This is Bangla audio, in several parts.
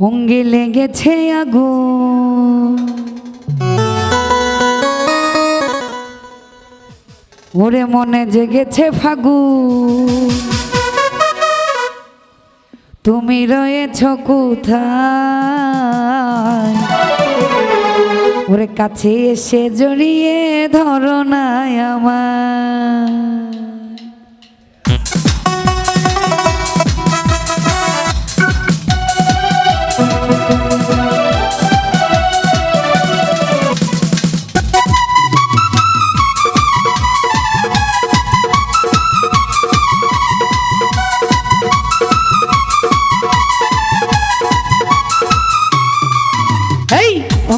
অঙ্গে লেগেছে আগো ওরে মনে জেগেছে ফাগু তুমি রয়েছ কোথায়? ওরে কাছে এসে জড়িয়ে ধরো না আমার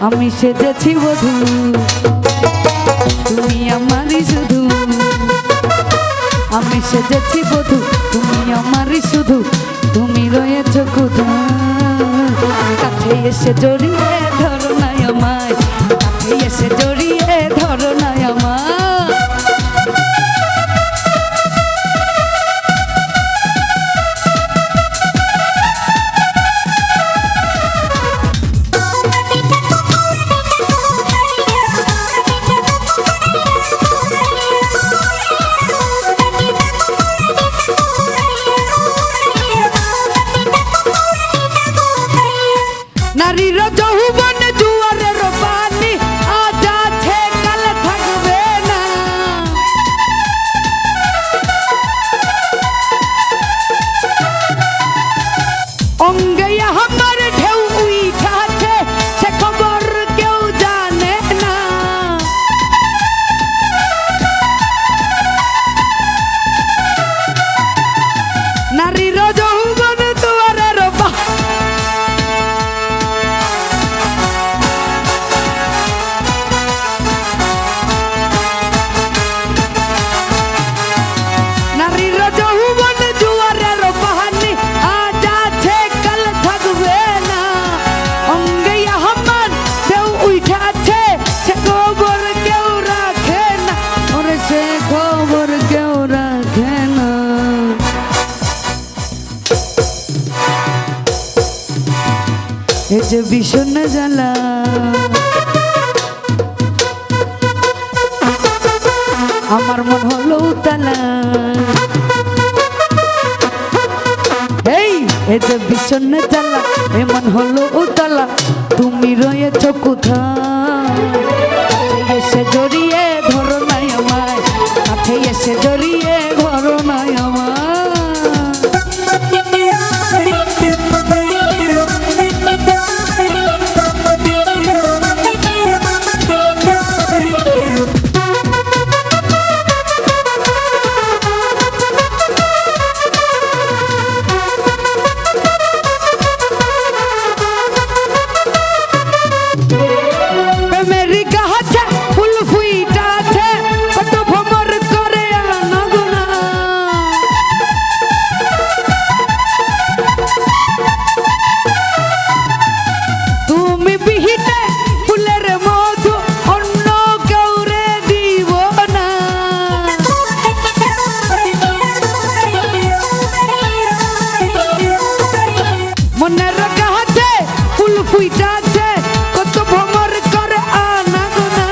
আমি সেজেছি বধু। তুমি আমারই শুধু। আমি সেজেছি বধু, তুমি আমারই শুধু। তুমি রয়েছ কুধু কাছে এসে জড়িয়ে জ্বালা। আমার মন হলো তালা এই, এ যে ভীষণ জ্বালা এমন হলো উতলা। তুমি রয়েছ কোথায়? মনের কাছে ফুল ফুইটাছে, কত ভ্রমর করে আনা গোনা।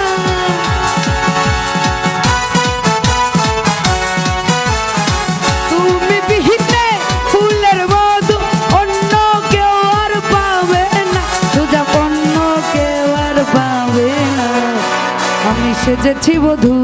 তুমি বিহিতে ফুলের মধু অন্য কেউ আর পাবে না। সোজা অন্য কেউ আর পাবে না। আমি সেজেছি বধূ।